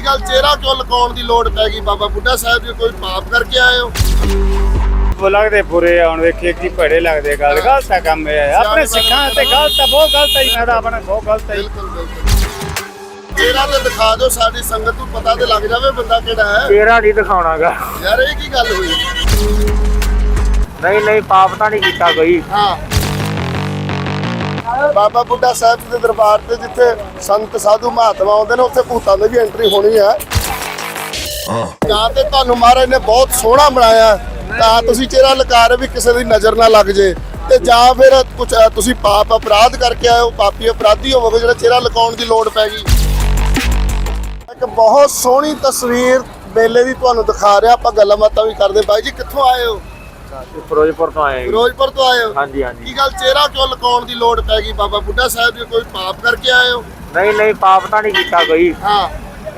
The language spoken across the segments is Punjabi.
ਕੀ ਗੱਲ ਚਿਹਰਾ ਕਿਉਂ ਲਕਾਉਣ ਦੀ ਲੋੜ ਪੈ ਗਈ? ਬਾਬਾ ਬੁੱਢਾ ਸਾਹਿਬ ਜੀ ਕੋਈ ਪਾਪ ਕਰਕੇ ਆਏ ਹੋ? ਉਹ ਲੱਗਦੇ ਬੁਰੇ ਆ ਹੁਣ ਵੇਖੀਏ ਕੀ ਭੜੇ ਲੱਗਦੇ ਗੱਲ ਗਲਤ ਆ ਕੰਮ ਇਹ। ਆਪਣੇ ਸਿੱਖਾਂ ਤੇ ਗਲਤ ਆ ਬਹੁਤ ਗਲਤ ਹੈ ਮੈਂ ਤਾਂ ਆਪਣਾ ਬਹੁਤ ਗਲਤ ਹੈ ਜੀ। ਬਿਲਕੁਲ ਬਿਲਕੁਲ। ਚਿਹਰਾ ਤੇ ਦਿਖਾ ਦਿਓ ਸਾਡੀ ਸੰਗਤ ਨੂੰ ਪਤਾ ਤੇ ਲੱਗ ਜਾਵੇ ਬੰਦਾ ਕਿਹੜਾ ਹੈ। ਤੇਰਾ ਨਹੀਂ ਦਿਖਾਉਣਾਗਾ। ਯਾਰ ਇਹ ਕੀ ਗੱਲ ਹੋਈ? ਨਹੀਂ ਨਹੀਂ ਪਾਪ ਤਾਂ ਨਹੀਂ ਕੀਤਾ ਕੋਈ। ਹਾਂ। ਬਾਬਾ ਬੁੱਢਾ ਸਾਹਿਬ ਜੀ ਦੇ ਦਰਬਾਰ ਤੇ ਜਿੱਥੇ ਸੰਤ ਸਾਧੂ ਮਹਾਤਮਾ ਆਉਂਦੇ ਨੇ ਉੱਥੇ ਭੂਤਾਂ ਦੀ ਵੀ ਐਂਟਰੀ ਹੋਣੀ ਹੈ। ਜਾਂ ਤੇ ਤੁਹਾਨੂੰ ਮਹਾਰਾਜ ਨੇ ਬਹੁਤ ਸੋਹਣਾ ਬਣਾਇਆ ਤਾਂ ਤੁਸੀਂ ਚਿਹਰਾ ਲਗਾ ਰਹੇ ਵੀ ਕਿਸੇ ਦੀ ਨਜ਼ਰ ਨਾ ਲੱਗ ਜੇ। ਤੇ ਜਾਂ ਫਿਰ ਕੁਝ ਤੁਸੀਂ ਪਾਪ ਅਪਰਾਧ ਕਰਕੇ ਆਏ ਹੋ ਪਾਪੀ ਅਪਰਾਧੀ ਹੋਵੋਗੇ ਜਿਹੜਾ ਚਿਹਰਾ ਲਗਾਉਣ ਦੀ ਲੋੜ ਪੈ ਗਈ। ਇੱਕ ਬਹੁਤ ਸੋਹਣੀ ਤਸਵੀਰ ਮੇਲੇ ਦੀ ਤੁਹਾਨੂੰ ਦਿਖਾ ਰਿਹਾ ਆਪਾਂ ਗੱਲਾਂ ਬਾਤਾਂ ਵੀ ਕਰਦੇ ਬਾਈ ਜੀ ਕਿੱਥੋਂ ਆਏ ਹੋ? ਫਿਰੋਜ਼ਪੁਰ ਤੋਂ ਆਏ ਫਿਰੋਜ਼ਪੁਰ ਤੋਂ ਆਏ ਹੋ? ਹਾਂਜੀ ਹਾਂਜੀ। ਕੀ ਗੱਲ ਚਿਹਰਾ ਕਿਉਂ ਲਕਾਉਣ ਦੀ ਲੋੜ ਪੈ ਗਈ ਬਾਬਾ ਬੁੱਢਾ ਸਾਹਿਬ ਜੀ ਕੋਈ ਪਾਪ ਕਰਕੇ ਆਏ ਹੋ? ਨਹੀਂ ਨਹੀਂ ਪਾਪ ਤਾਂ ਨਹੀਂ ਕੀਤਾ ਕੋਈ। ਹਾਂ।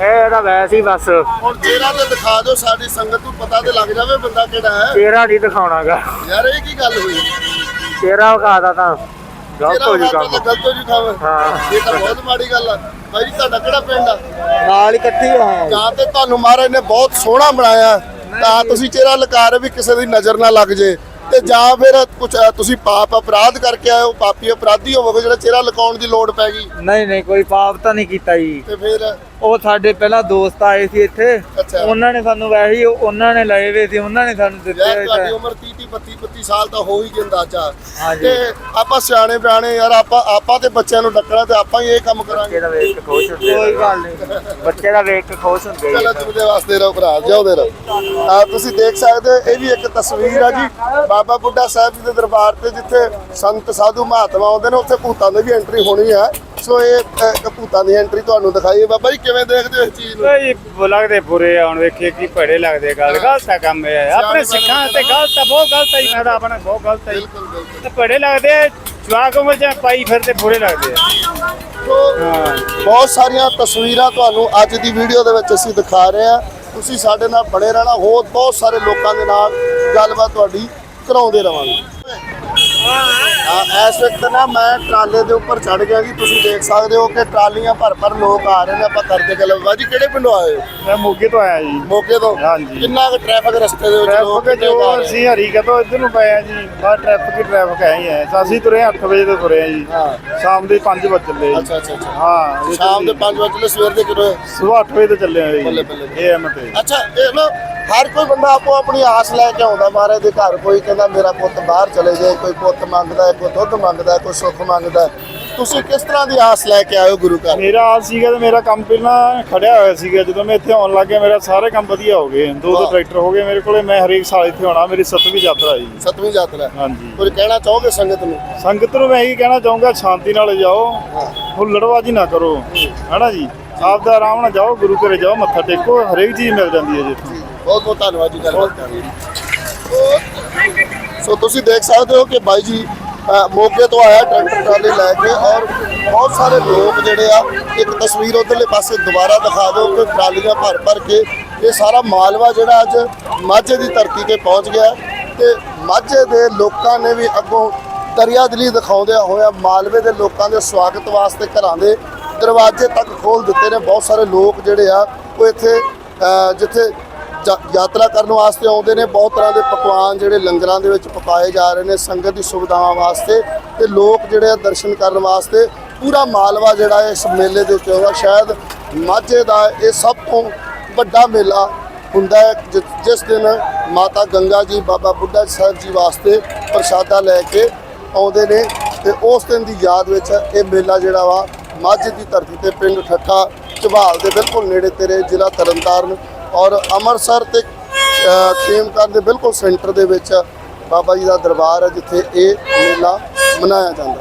ਇਹ ਇਹਦਾ ਵੈਸੇ ਹੀ ਬਸ। ਹੁਣ ਚਿਹਰਾ ਤੇ ਦਿਖਾ ਦਿਓ ਸਾਡੀ ਸੰਗਤ ਨੂੰ ਪਤਾ ਤੇ ਲੱਗ ਜਾਵੇ ਬੰਦਾ ਕਿਹੜਾ ਹੈ। ਤੇਰਾ ਨਹੀਂ ਦਿਖਾਉਣਾਗਾ। ਯਾਰ ਇਹ ਕੀ ਗੱਲ ਹੋਈ? ਤੇਰਾ ਵਿਖਾਦਾ ਤਾਂ। ਗਲਤ ਚਿਹਰਾ ਹੋ ਜੂ ਕੰਮ। ਗਲਤ ਹੋ ਜੂ ਖਾਵੇ ਹਾਂ। ਇਹ ਤਾਂ ਬਹੁਤ ਮਾੜੀ ਗੱਲ ਆ। ਭਾਈ ਤੁਹਾਡਾ ਕਿਹੜਾ ਪਿੰਡ ਆ? ਨਾਲ ਇਕੱਠੀ ਹੋਇਆ ਜਾਂ ਤੇ ਤੁਹਾਨੂੰ ਮਹਾਰਾਜ ਨੇ ਬਹੁਤ ਸੋਹਣਾ ਬਣਾਇਆ। ਤਾਂ ਤੁਸੀਂ ਚਿਹਰਾ ਲਗਾ ਰਹੇ ਵੀ ਕਿਸੇ ਦੀ ਨਜ਼ਰ ਨਾ ਲੱਗ ਜੇ। ਤੇ ਜਾਂ ਫਿਰ ਕੁਝ ਤੁਸੀਂ ਪਾਪ ਅਪਰਾਧ ਕਰਕੇ ਆਏ ਹੋ ਪਾਪੀ ਅਪਰਾਧੀ ਹੋਵੋਗੇ ਜਿਹੜਾ ਚਿਹਰਾ ਲਕਾਉਣ ਦੀ ਲੋੜ ਪੈ ਗਈ। ਨਹੀਂ ਨਹੀਂ ਕੋਈ ਪਾਪ ਤਾਂ ਨਹੀਂ ਕੀਤਾ ਜੀ। ਤੇ ਫਿਰ ਉਹ ਸਾਡੇ ਪਹਿਲਾਂ ਦੋਸਤ ਆਏ ਸੀ ਇੱਥੇ। ਅੱਛਾ। ਉਹਨਾਂ ਨੇ ਸਾਨੂੰ ਵੈਸੇ ਹੀ ਉਹਨਾਂ ਨੇ ਲਏ ਵੇ ਸੀ ਉਹਨਾਂ ਨੇ ਸਾਨੂੰ ਦਿੱਤੇ ਯਾਰ ਹੋਏ ਤੁਹਾਡੀ ਸੀ। ਉਮਰ 30 32 32 ਸਾਲ ਤਾਂ ਹੋ ਹੀ ਗਿਆ ਅੰਦਾਜ਼ਾ। ਹਾਂਜੀ। ਤੇ ਆਪਾਂ ਸਿਆਣੇ ਬਿਆਣੇ ਯਾਰ ਆਪਾਂ ਆਪਾਂ ਤੇ ਬੱਚਿਆਂ ਨੂੰ ਡੱਕਣਾ ਤੇ ਆਪਾਂ ਹੀ ਇਹ ਕੰਮ ਬੱਚੇ ਕਰਾਂਗੇ ਦਾ ਵੇਖ ਕੇ ਖੁਸ਼ ਹੁੰਦੇ ਕੋਈ ਗੱਲ ਨਹੀਂ। ਬੱਚੇ ਦਾ ਵੇਖ ਕੇ ਖੁਸ਼ ਹੁੰਦੇ ਚਲੋ ਤੁਮਦੇ ਵਾਸਤੇ ਰਹੋ ਭਰਾ ਜਾਓਦੇ ਰਹੋ। ਆ ਤੁਸੀਂ ਦੇਖ ਸਕਦੇ ਹੋ, ਇਹ ਵੀ ਇੱਕ ਤਸਵੀਰ ਆ ਜੀ। ਬਾਬਾ ਬੁੱਢਾ ਸਾਹਿਬ ਜੀ ਦੇ ਦਰਬਾਰ ਤੇ ਜਿੱਥੇ ਸੰਤ ਸਾਧੂ ਮਹਾਤਮਾ ਆਉਂਦੇ ਨੇ ਉੱਥੇ ਭੂਤਾਂ ਦੀ ਵੀ ਐਂਟਰੀ ਹੋਣੀ ਹੈ ਸੋ ਇਹ ਅ, ਇੱਕ ਭੂਤਾਂ ਦੀ ਐਂਟਰੀ ਤੁਹਾਨੂੰ ਦਿਖਾਈ ਹੈ ਬਾਬਾ ਜੀ ਕਿਵੇਂ ਦੇਖਦੇ ਹੋ ਇਸ ਚੀਜ਼ ਨੂੰ? ਉਹ ਜੀ ਉਹ ਲੱਗਦੇ ਬੁਰੇ ਆ ਹੁਣ ਵੇਖੀਏ ਕੀ ਭੜੇ ਲੱਗਦੇ ਗੱਲ ਗਲਤ ਆ ਕੰਮ ਇਹ। ਆਪਣੇ ਸਿੱਖਾਂ ਤੇ ਗਲਤ ਆ ਬਹੁਤ ਗਲਤ ਹੈ ਜੀ ਮੈਂ ਤਾਂ ਆਪਣਾ ਬਹੁਤ ਗਲਤ ਹੈ ਜੀ। ਬਿਲਕੁਲ ਬਿਲਕੁਲ। ਤੇ ਭੜੇ ਲੱਗਦੇ ਆ ਜਵਾਕ ਉਮਰ ਚ ਪਾਈ ਫਿਰਦੇ ਬੁਰੇ ਲੱਗਦੇ ਆ। ਸੋ ਬਹੁਤ ਸਾਰੀਆਂ ਤਸਵੀਰਾਂ ਤੁਹਾਨੂੰ ਅੱਜ ਦੀ ਵੀਡੀਓ ਦੇ ਵਿੱਚ ਅਸੀਂ ਦਿਖਾ ਰਹੇ ਹਾਂ। ਤੁਸੀਂ ਸਾਡੇ ਨਾਲ ਬਣੇ ਰਹਿਣਾ ਹੋਰ ਬਹੁਤ ਸਾਰੇ ਲੋਕਾਂ ਦੇ ਨਾਲ ਗੱਲਬਾਤ ਤੁਹਾਡੀ ਕਰਾਉਂਦੇ ਰਵਾਂਗੇ। ਇਸ ਵਕਤ ਨਾ ਮੈਂ ਟਰਾਲੇ ਦੇ ਉੱਪਰ ਚੜ ਗਿਆ ਜੀ। ਤੁਸੀਂ ਦੇਖ ਸਕਦੇ ਹੋ ਕਿ ਟਰਾਲੀਆਂ ਭਰ ਭਰ ਲੋਕ ਆ ਰਹੇ ਨੇ। ਆਪਾਂ ਕਰਦੇ ਗੱਲ ਬਾਜੀ ਕਿਹੜੇ ਪਿੰਡੋਂ ਆਏ ਹੋ? ਮੈਂ ਮੋਗੇ ਤੋਂ ਆਇਆ ਜੀ। ਮੌਕੇ ਤੋਂ? ਹਾਂਜੀ। ਕਿੰਨਾ ਕੁ ਟ੍ਰੈਫਿਕ ਰਸਤੇ ਦੇ ਵਿੱਚ ਲੋਕ ਟ੍ਰੈਫਿਕ ਆ ਜੋ ਰਹੇ? ਅਸੀਂ ਹਰੀਕਾ ਤੋਂ ਇੱਧਰ ਨੂੰ ਪਏ ਆ ਜੀ। ਬਾਹਰ ਟ੍ਰੈਫਿਕ ਹੀ ਟ੍ਰੈਫਿਕ ਹੈ ਹੀ ਹੈ। ਅਸੀਂ ਤੁਰੇ 8 ਵਜੇ ਤੋਂ ਤੁਰੇ ਆ ਜੀ। ਹਾਂ। ਸ਼ਾਮ ਦੇ 5 ਵਜੇ ਚੱਲੇ ਅੱਛਾ ਅੱਛਾ ਅੱਛਾ। ਹਾਂ ਸ਼ਾਮ ਦੇ 5 ਵਜੇ ਤੋਂ ਸਵੇਰ ਦੇ ਕਿੰਨੇ ਸਵੇਰ 8 ਵਜੇ ਤੋਂ ਚੱਲੇ ਆ ਬੱਲੇ, ਜੀ। ਬੱਲੇ। ਏਐਮ ਤੇ। ਅੱਛਾ ਇਹ ਨਾ ਹਰ ਕੋਈ ਬੰਦਾ ਆਪੋ ਆਪਣੀ ਆਸ ਲੈ ਕੇ ਆਉਂਦਾ ਮਹਾਰਾਜ ਦੇ ਘਰ ਕੋਈ ਕਹਿੰਦਾ ਮੇਰਾ ਪੁੱਤ ਬਾਹਰ ਚਲੇ ਜਾਏ ਕੋਈ ਪੁੱਤ ਮੰਗਦਾ ਹੈ ਕੋਈ ਦੁੱਧ ਮੰਗਦਾ ਹੈ ਕੋਈ ਸੁੱਖ ਮੰਗਦਾ ਤੁਸੀਂ ਕਿਸ ਤਰ੍ਹਾਂ ਦੀ ਆਸ ਲੈ ਕੇ ਹੋ ਗੁਰੂ ਘਰ? ਮੇਰਾ ਹਾਲ ਸੀਗਾ ਤੇ ਮੇਰਾ ਕੰਮ ਪਹਿਲਾਂ ਖੜਿਆ ਹੋਇਆ ਸੀਗਾ ਜਦੋਂ ਮੈਂ ਇੱਥੇ ਆਉਣ ਲੱਗਿਆ ਮੇਰਾ ਸਾਰੇ ਕੰਮ ਵਧੀਆ ਹੋ ਗਏ। ਦੋ ਦੋ। ਟਰੈਕਟਰ ਹੋ ਗਏ ਮੇਰੇ ਕੋਲੇ ਮੈਂ ਹਰੇਕ ਸਾਲ ਇੱਥੇ ਆਉਣਾ ਮੇਰੀ ਸੱਤਵੀਂ ਯਾਤਰਾ ਜੀ। ਸਤਵੀਂ ਯਾਤਰਾ। ਹਾਂਜੀ। ਕੋਈ ਕਹਿਣਾ ਚਾਹੋਗੇ ਸੰਗਤ ਨੂੰ? ਸੰਗਤ ਨੂੰ ਮੈਂ ਇਹੀ ਕਹਿਣਾ ਚਾਹੂੰਗਾ ਸ਼ਾਂਤੀ ਨਾਲ ਜਾਓ ਹੁੱਲੜਬਾਜੀ ਨਾ ਕਰੋ। ਹੈਨਾ ਜੀ? ਆਪ ਦਾ ਆਰਾਮ ਨਾਲ ਜਾਓ ਗੁਰੂ ਘਰੇ ਜਾਓ ਮੱਥਾ ਟੇਕੋ ਹਰੇਕ ਚੀਜ਼ ਮਿਲ ਜਾਂਦੀ ਹੈ ਜੀ ਬਹੁਤ ਬਹੁਤ ਧੰਨਵਾਦ ਜੀ ਗੱਲਬਾਤ ਕਰਨ ਲਈ। ਸੋ ਤੁਸੀਂ ਦੇਖ ਸਕਦੇ ਹੋ ਕਿ ਬਾਈ ਜੀ ਅ, ਮੋਗੇ ਤੋਂ ਆਇਆ ਟਰੈਕਟਰ ਟਰਾਲੀ ਲੈ ਕੇ ਔਰ ਬਹੁਤ ਸਾਰੇ ਲੋਕ ਜਿਹੜੇ ਆ ਇੱਕ ਤਸਵੀਰ ਉਧਰਲੇ ਪਾਸੇ ਦੁਬਾਰਾ ਦਿਖਾ ਦਿਓ ਕਿ ਟਰਾਲੀਆਂ ਭਰ ਭਰ ਕੇ ਇਹ ਸਾਰਾ ਮਾਲਵਾ ਜਿਹੜਾ ਅੱਜ ਮਾਝੇ ਦੀ ਧਰਤੀ ਤੇ ਪਹੁੰਚ ਗਿਆ ਹੈ ਤੇ ਮਾਝੇ ਦੇ ਲੋਕਾਂ ਨੇ ਵੀ ਅੱਗੋਂ ਦਰਿਆਦਲੀ ਦਿਖਾਉਂਦਿਆਂ ਹੋਇਆ ਮਾਲਵੇ ਦੇ ਲੋਕਾਂ ਦੇ ਸਵਾਗਤ ਵਾਸਤੇ ਘਰਾਂ ਦੇ ਦਰਵਾਜ਼ੇ ਤੱਕ ਖੋਲ ਦਿੱਤੇ ਨੇ। ਬਹੁਤ ਸਾਰੇ ਲੋਕ ਜਿਹੜੇ ਆ ਉਹ ਇੱਥੇ ਜਿੱਥੇ ਯਾਤਰਾ ਕਰਨ ਵਾਸਤੇ ਆਉਂਦੇ ਨੇ। ਬਹੁਤ ਤਰ੍ਹਾਂ ਦੇ ਪਕਵਾਨ ਜਿਹੜੇ ਲੰਗਰਾਂ ਦੇ ਵਿੱਚ ਪਕਾਏ ਜਾ ਰਹੇ ਨੇ ਸੰਗਤ ਦੀ ਸੁਵਿਧਾਵਾਂ ਵਾਸਤੇ ਤੇ ਲੋਕ ਜਿਹੜੇ ਆ ਦਰਸ਼ਨ ਕਰਨ ਵਾਸਤੇ ਪੂਰਾ ਮਾਲਵਾ ਜਿਹੜਾ ਹੈ ਇਸ ਮੇਲੇ ਦੇ ਉੱਤੇ ਆਉਂਦਾ। ਸ਼ਾਇਦ ਮਾਝੇ ਦਾ ਇਹ ਸਭ ਤੋਂ ਵੱਡਾ ਮੇਲਾ ਹੁੰਦਾ ਹੈ, ਜਿ- ਜਿਸ ਦਿਨ ਮਾਤਾ ਗੰਗਾ ਜੀ, ਬਾਬਾ ਬੁੱਢਾ ਸਾਹਿਬ ਜੀ ਵਾਸਤੇ ਪ੍ਰਸ਼ਾਦਾ ਲੈ ਕੇ ਆਉਂਦੇ ਨੇ ਤੇ ਉਸ ਦਿਨ ਦੀ ਯਾਦ ਵਿੱਚ ਇਹ ਮੇਲਾ ਜਿਹੜਾ ਵਾ ਮਾਝੇ ਦੀ ਧਰਤੀ ਤੇ ਪਿੰਡ ਠੱਠਾ ਝਬਾਲ ਦੇ ਬਿਲਕੁਲ ਨੇੜੇ ਤੇਰੇ ਜ਼ਿਲ੍ਹਾ ਤਰਨਤਾਰਨ ਔਰ ਅੰਮ੍ਰਿਤਸਰ ਤੇ ਖੇਮਕਰਨ ਦੇ ਬਿਲਕੁਲ ਸੈਂਟਰ ਦੇ ਵਿੱਚ ਬਾਬਾ ਜੀ ਦਾ ਦਰਬਾਰ ਹੈ, ਜਿੱਥੇ ਇਹ ਮੇਲਾ ਮਨਾਇਆ ਜਾਂਦਾ